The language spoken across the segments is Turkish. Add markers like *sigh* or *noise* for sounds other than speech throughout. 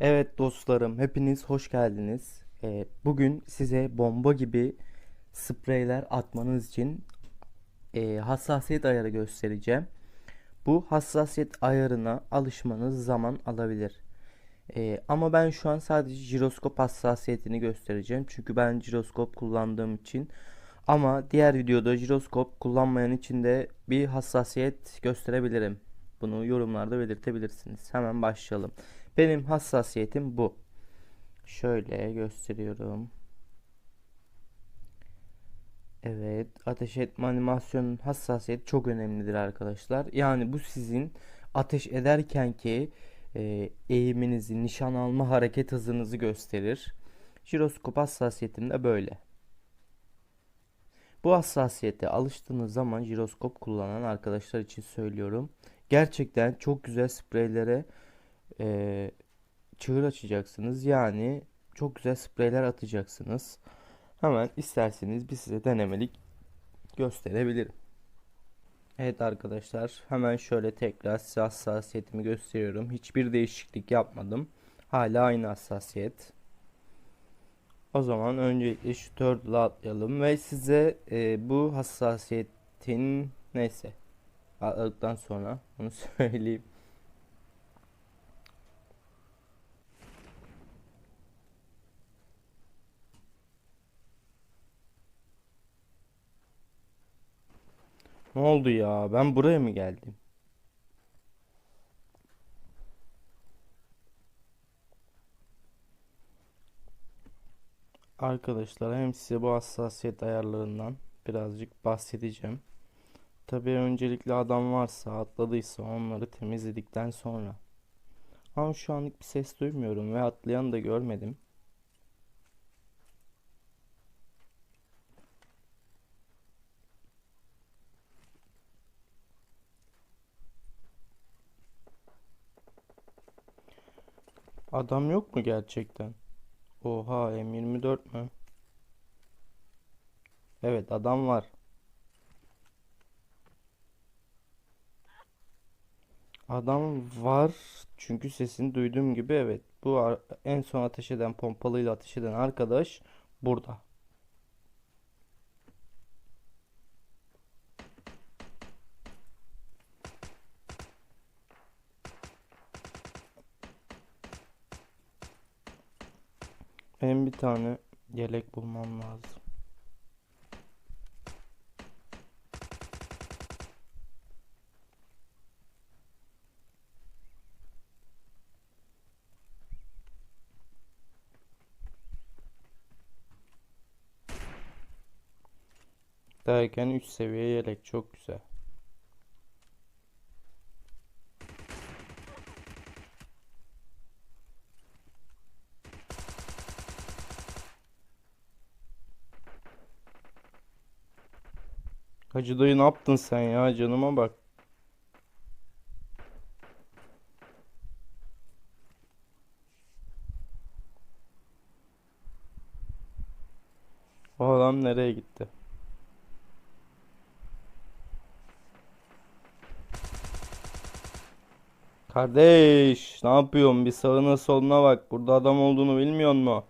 Evet dostlarım, hepiniz hoş geldiniz. Ee, bugün size bomba gibi spreyler atmanız için e, hassasiyet ayarı göstereceğim. Bu hassasiyet ayarına alışmanız zaman alabilir. Ee, ama ben şu an sadece jiroskop hassasiyetini göstereceğim. Çünkü ben jiroskop kullandığım için. Ama diğer videoda jiroskop kullanmayan için de bir hassasiyet gösterebilirim. Bunu yorumlarda belirtebilirsiniz. Hemen başlayalım. Benim hassasiyetim bu. Şöyle gösteriyorum. Evet, ateş etme animasyonun hassasiyeti çok önemlidir arkadaşlar. Yani bu sizin ateş ederken ki e, eğiminizi, nişan alma hareket hızınızı gösterir. Jiroskop hassasiyetim de böyle. Bu hassasiyete alıştığınız zaman jiroskop kullanan arkadaşlar için söylüyorum. Gerçekten çok güzel spreylere e, çığır açacaksınız. Yani çok güzel spreyler atacaksınız. Hemen isterseniz bir size denemelik gösterebilirim. Evet arkadaşlar hemen şöyle tekrar size hassasiyetimi gösteriyorum. Hiçbir değişiklik yapmadım. Hala aynı hassasiyet. O zaman öncelikle şu turtle'ı atlayalım ve size e, bu hassasiyetin neyse atladıktan sonra onu *laughs* söyleyeyim. Ne oldu ya? Ben buraya mı geldim? Arkadaşlar hem size bu hassasiyet ayarlarından birazcık bahsedeceğim. Tabii öncelikle adam varsa atladıysa onları temizledikten sonra. Ama şu anlık bir ses duymuyorum ve atlayan da görmedim. Adam yok mu gerçekten? Oha M24 mü? Evet adam var. Adam var çünkü sesini duyduğum gibi evet. Bu en son ateş eden pompalıyla ateş eden arkadaş burada. Benim bir tane yelek bulmam lazım. Derken 3 seviye yelek çok güzel. Hacı dayı ne yaptın sen ya canıma bak. O adam nereye gitti? Kardeş, ne yapıyorsun? Bir sağına soluna bak. Burada adam olduğunu bilmiyor musun?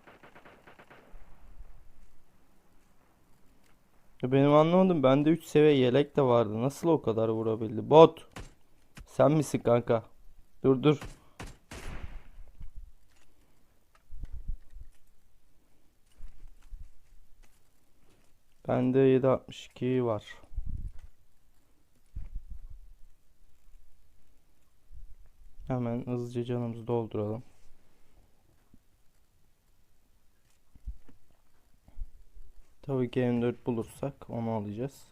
Benim anlamadım. Bende 3 seviye yelek de vardı. Nasıl o kadar vurabildi? Bot. Sen misin kanka? Dur dur. Bende 762 var. Hemen hızlıca canımızı dolduralım. Tabii ki M4 bulursak onu alacağız.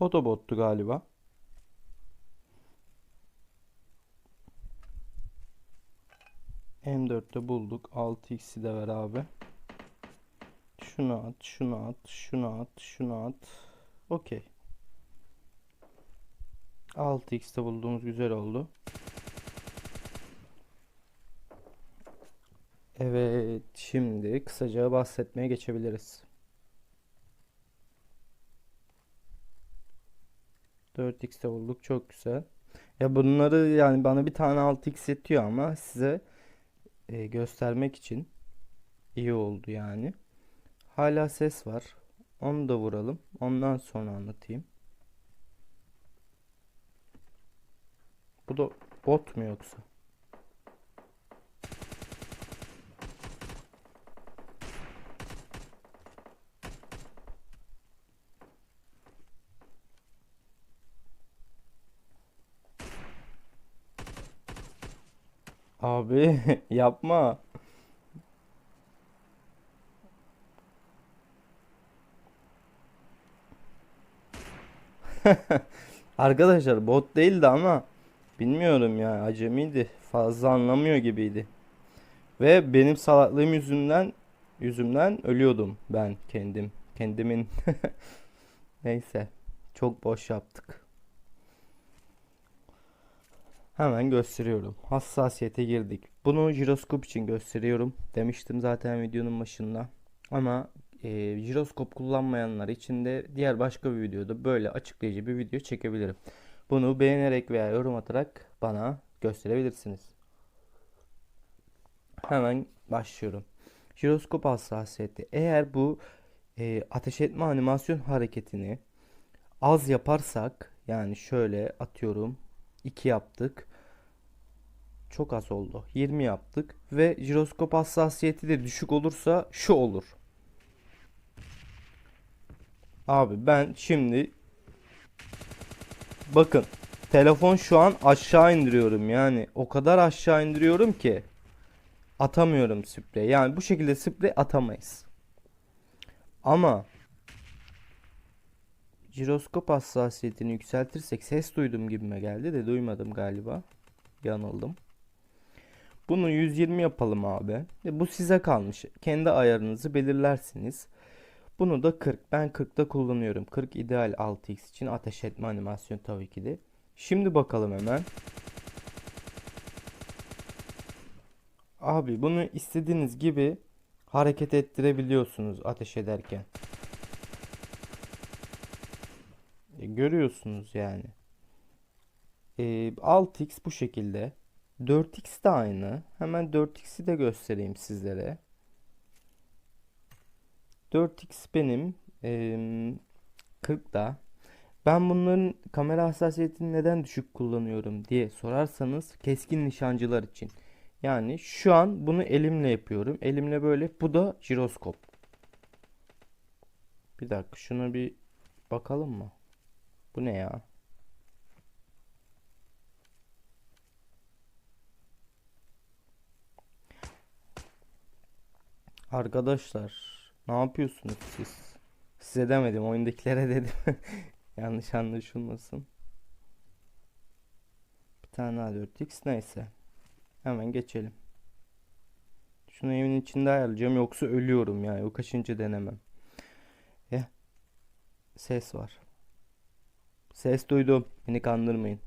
Otobottu galiba. M4'te bulduk. 6x'i de ver abi. Şunu at, şunu at, şunu at, şunu at. Okey. 6x'te bulduğumuz güzel oldu. Evet, şimdi kısaca bahsetmeye geçebiliriz. 4x'te bulduk çok güzel. Ya bunları yani bana bir tane 6x yetiyor ama size e, göstermek için iyi oldu yani. Hala ses var. Onu da vuralım. Ondan sonra anlatayım. Bu da bot mu yoksa? Abi *laughs* yapma. *laughs* Arkadaşlar bot değildi ama bilmiyorum ya acemiydi. Fazla anlamıyor gibiydi. Ve benim salaklığım yüzünden yüzümden ölüyordum ben kendim. Kendimin *laughs* neyse çok boş yaptık. Hemen gösteriyorum. Hassasiyete girdik. Bunu jiroskop için gösteriyorum. Demiştim zaten videonun başında. Ama e, jiroskop kullanmayanlar için de diğer başka bir videoda böyle açıklayıcı bir video çekebilirim. Bunu beğenerek veya yorum atarak bana gösterebilirsiniz. Hemen başlıyorum. Jiroskop hassasiyeti. Eğer bu e, ateş etme animasyon hareketini az yaparsak yani şöyle atıyorum 2 yaptık. Çok az oldu. 20 yaptık ve jiroskop hassasiyeti de düşük olursa şu olur. Abi ben şimdi bakın telefon şu an aşağı indiriyorum yani o kadar aşağı indiriyorum ki atamıyorum sprey. Yani bu şekilde sprey atamayız. Ama jiroskop hassasiyetini yükseltirsek ses duydum gibime geldi de duymadım galiba. Yanıldım. Bunu 120 yapalım abi. E, bu size kalmış. Kendi ayarınızı belirlersiniz. Bunu da 40. Ben 40'ta kullanıyorum. 40 ideal 6x için ateş etme animasyon tabii ki de. Şimdi bakalım hemen. Abi bunu istediğiniz gibi hareket ettirebiliyorsunuz ateş ederken. E, görüyorsunuz yani. E, 6x bu şekilde. 4x de aynı. Hemen 4x'i de göstereyim sizlere. 4x benim e, 40'da. Ben bunların kamera hassasiyetini neden düşük kullanıyorum diye sorarsanız keskin nişancılar için. Yani şu an bunu elimle yapıyorum. Elimle böyle. Bu da jiroskop. Bir dakika şuna bir bakalım mı? Bu ne ya? Arkadaşlar ne yapıyorsunuz siz? Size demedim oyundakilere dedim. *laughs* Yanlış anlaşılmasın. Bir tane daha 4x neyse. Hemen geçelim. Şunu evin içinde ayarlayacağım yoksa ölüyorum yani. O kaçıncı denemem. Ya. Ses var. Ses duydum. Beni kandırmayın.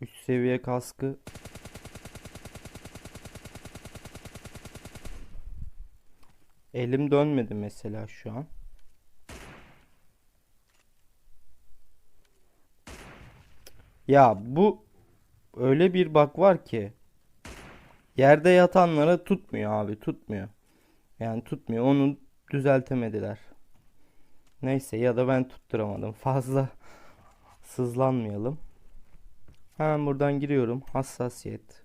Üst seviye kaskı Elim dönmedi mesela şu an. Ya bu öyle bir bak var ki yerde yatanlara tutmuyor abi tutmuyor. Yani tutmuyor onu düzeltemediler. Neyse ya da ben tutturamadım. *laughs* Fazla sızlanmayalım. Hemen buradan giriyorum. Hassasiyet.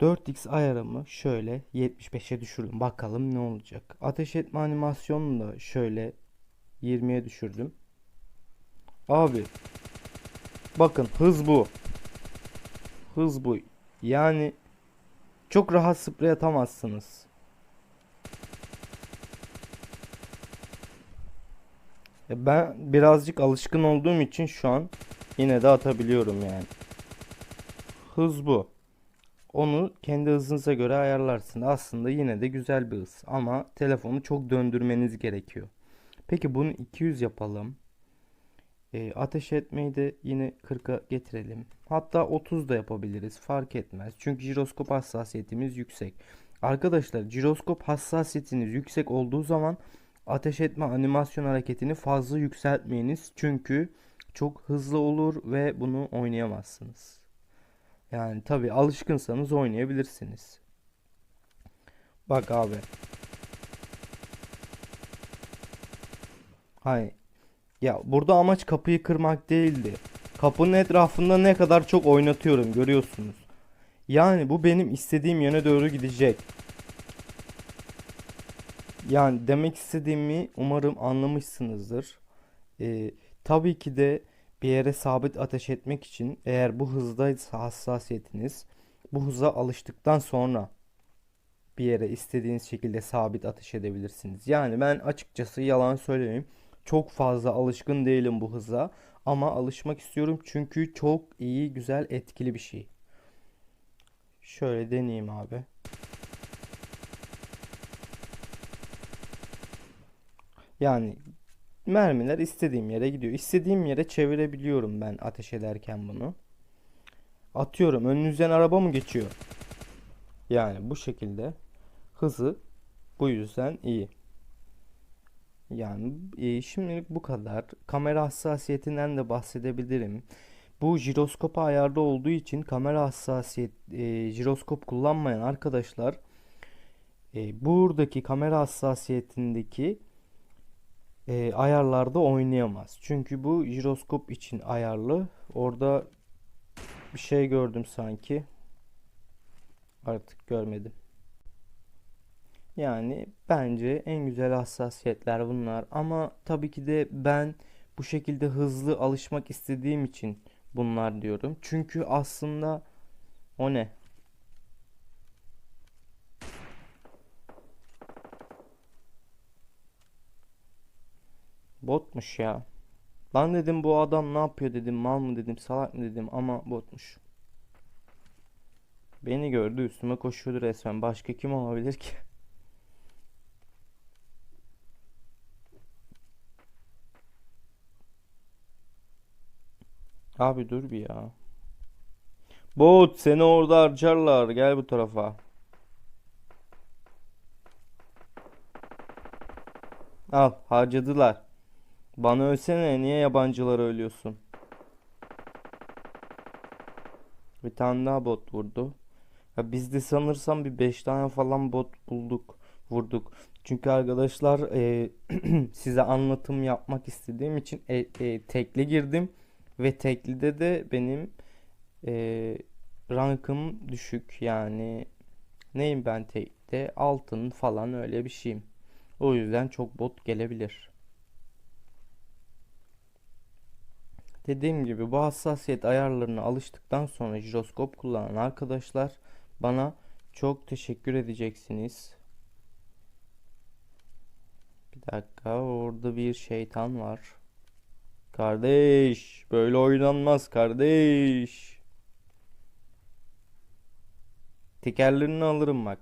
4x ayarımı şöyle 75'e düşürdüm. Bakalım ne olacak. Ateş etme animasyonunu da şöyle 20'ye düşürdüm. Abi bakın hız bu. Hız bu. Yani çok rahat sprey atamazsınız. Ya Ben birazcık alışkın olduğum için şu an yine de atabiliyorum yani. Hız bu. Onu kendi hızınıza göre ayarlarsın. Aslında yine de güzel bir hız ama telefonu çok döndürmeniz gerekiyor. Peki bunu 200 yapalım. E, ateş etmeyi de yine 40'a getirelim. Hatta 30 da yapabiliriz. Fark etmez. Çünkü jiroskop hassasiyetimiz yüksek. Arkadaşlar jiroskop hassasiyetiniz yüksek olduğu zaman ateş etme animasyon hareketini fazla yükseltmeyiniz. Çünkü çok hızlı olur ve bunu oynayamazsınız. Yani tabi alışkınsanız oynayabilirsiniz. Bak abi. Hani ya burada amaç kapıyı kırmak değildi. Kapının etrafında ne kadar çok oynatıyorum görüyorsunuz. Yani bu benim istediğim yöne doğru gidecek. Yani demek istediğimi umarım anlamışsınızdır. Ee, tabii ki de bir yere sabit ateş etmek için eğer bu hızdaysa hassasiyetiniz bu hıza alıştıktan sonra bir yere istediğiniz şekilde sabit ateş edebilirsiniz. Yani ben açıkçası yalan söylemeyeyim. Çok fazla alışkın değilim bu hıza ama alışmak istiyorum çünkü çok iyi, güzel, etkili bir şey. Şöyle deneyeyim abi. Yani mermiler istediğim yere gidiyor. İstediğim yere çevirebiliyorum ben ateş ederken bunu. Atıyorum önünüzden araba mı geçiyor? Yani bu şekilde hızı bu yüzden iyi. Yani e, şimdilik bu kadar. Kamera hassasiyetinden de bahsedebilirim. Bu jiroskopa ayarlı olduğu için kamera hassasiyet e, jiroskop kullanmayan arkadaşlar e, buradaki kamera hassasiyetindeki e, ayarlarda oynayamaz. Çünkü bu jiroskop için ayarlı. Orada bir şey gördüm sanki. Artık görmedim. Yani bence en güzel hassasiyetler bunlar. Ama tabii ki de ben bu şekilde hızlı alışmak istediğim için bunlar diyorum. Çünkü aslında o ne? Botmuş ya. Lan dedim bu adam ne yapıyor dedim. Mal mı dedim, salak mı dedim ama botmuş. Beni gördü üstüme koşuyordu resmen. Başka kim olabilir ki? Abi dur bir ya. Bot seni orada harcarlar. Gel bu tarafa. Al harcadılar. Bana ölsene niye yabancılara ölüyorsun? Bir tane daha bot vurdu. Ya biz de sanırsam bir 5 tane falan bot bulduk, vurduk. Çünkü arkadaşlar e, *clears throat* size anlatım yapmak istediğim için e, e, tekli girdim ve teklide de benim e, rankım düşük yani neyim ben tekte altın falan öyle bir şeyim. O yüzden çok bot gelebilir. Dediğim gibi bu hassasiyet ayarlarına alıştıktan sonra jiroskop kullanan arkadaşlar bana çok teşekkür edeceksiniz. Bir dakika orada bir şeytan var. Kardeş böyle oynanmaz kardeş. Tekerlerini alırım bak.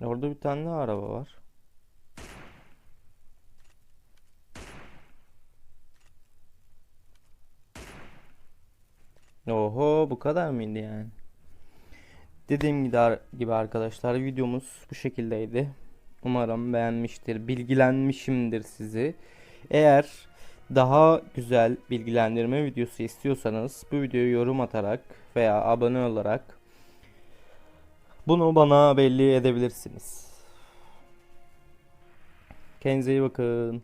Orada bir tane daha araba var. Oho bu kadar mıydı yani? Dediğim gibi arkadaşlar videomuz bu şekildeydi. Umarım beğenmiştir, bilgilenmişimdir sizi. Eğer daha güzel bilgilendirme videosu istiyorsanız bu videoyu yorum atarak veya abone olarak bunu bana belli edebilirsiniz. Kendinize iyi bakın.